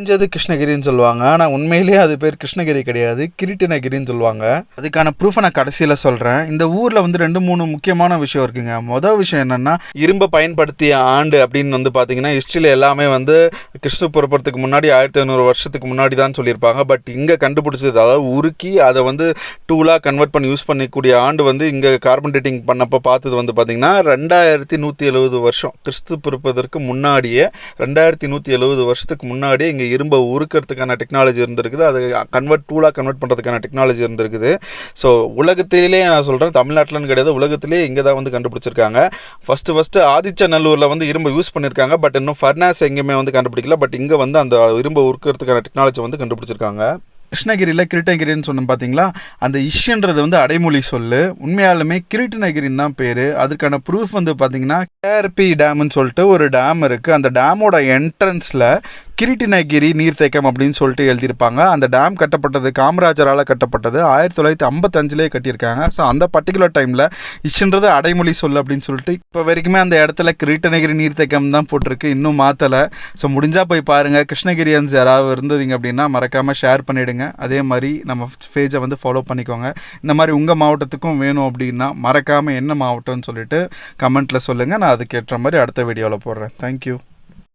தெரிஞ்சது கிருஷ்ணகிரின்னு சொல்லுவாங்க. ஆனால் உண்மையிலேயே அது பேர் கிருஷ்ணகிரி கிடையாது. கிரீட்டினகிரின்னு சொல்லுவாங்க. அதுக்கான ப்ரூஃபை நான் கடைசியில் சொல்கிறேன் இந்த ஊரில் வந்து ரெண்டு மூணு முக்கியமான விஷயம் இருக்குங்க. மொதல் விஷயம் என்னென்னா இரும்பை பயன்படுத்திய ஆண்டு அப்படின்னு வந்து பார்த்தீங்கன்னா ஹிஸ்ட்ரியில் எல்லாமே வந்து கிறிஸ்து பிறப்பறதுக்கு முன்னாடி ஆயிரத்தி ஐநூறு வருஷத்துக்கு முன்னாடி தான் சொல்லியிருப்பாங்க. பட் இங்கே கண்டுபிடிச்சது அதாவது உருக்கி அதை வந்து டூலாக கன்வெர்ட் பண்ணி யூஸ் பண்ணிக்கூடிய ஆண்டு வந்து இங்கே கார்பன் டேட்டிங் பண்ணப்போ பார்த்தது வந்து பார்த்தீங்கன்னா ரெண்டாயிரத்தி நூற்றி எழுபது வருஷம். கிறிஸ்து பிறப்பதற்கு முன்னாடியே ரெண்டாயிரத்தி நூற்றி எழுபது வருஷத்துக்கு முன்னாடியே இங்கே இரும்பை உருக்கிறதுக்கான டெக்னாலஜி இருந்திருக்குது. அது கன்வெர்ட் டூலாக கன்வெர்ட் பண்ணுறதுக்கான டெக்னாலஜி இருந்திருக்குது. ஸோ உலகத்திலே நான் சொல்கிறேன் தமிழ்நாட்டிலன்னு கிடையாது உலகத்திலே இங்கே தான் வந்து கண்டுபிடிச்சிருக்காங்க. ஃபஸ்ட்டு ஃபஸ்ட்டு ஆதிச்சநல்லூரில் வந்து இரும்பை யூஸ் பண்ணியிருக்காங்க பட் இன்னும் ஃபர்னாஸ் எங்கேயுமே வந்து கண்டுபிடிக்கல. பட் இங்கே வந்து அந்த இரும்பை உருக்கிறதுக்கான டெக்னாலஜி வந்து கண்டுபிடிச்சிருக்காங்க. கிருஷ்ணகிரியில் கிருட்டகிரின்னு சொன்னோம் பார்த்தீங்களா அந்த இஷ்ன்றது வந்து அடைமொழி சொல்லு. உண்மையாலுமே கிருட்டினகிரின்னு தான் பேர். அதுக்கான ப்ரூஃப் வந்து பார்த்தீங்கன்னா கேஆர்பி டேம்னு சொல்லிட்டு ஒரு டேம் இருக்குது அந்த டேமோட என்ட்ரன்ஸில் கிரிட்டினகிரி நீர்த்தேக்கம் அப்படின்னு சொல்லிட்டு எழுதியிருப்பாங்க. அந்த டேம் கட்டப்பட்டது காமராஜரால் கட்டப்பட்டது. ஆயிரத்தி தொள்ளாயிரத்தி ஐம்பத்தஞ்சிலே கட்டியிருக்காங்க. ஸோ அந்த பர்டிகுலர் டைமில் இஷ்ன்றது அடைமொழி சொல்லு அப்படின்னு சொல்லிட்டு இப்போ வரைக்குமே அந்த இடத்துல கிரீட்டநகிரி நீர்த்தேக்கம் தான் போட்டிருக்கு. இன்னும் மாற்றலை ஸோ முடிஞ்சால் போய் பாருங்கள் கிருஷ்ணகிரியன்ஸ் யாராவது இருந்ததுங்க அப்படின்னா மறக்காமல் ஷேர் பண்ணிவிடுங்க அதே மாதிரி நம்ம பேஜை வந்து ஃபாலோ பண்ணிக்கோங்க. இந்த மாதிரி உங்கள் மாவட்டத்துக்கும் வேணும் அப்படின்னா மறக்காமல் என்ன மாவட்டம்னு சொல்லிட்டு கமெண்ட்டில் சொல்லுங்கள் நான் அதுக்கேற்ற மாதிரி அடுத்த வீடியோவில் போடுறேன். தேங்க்யூ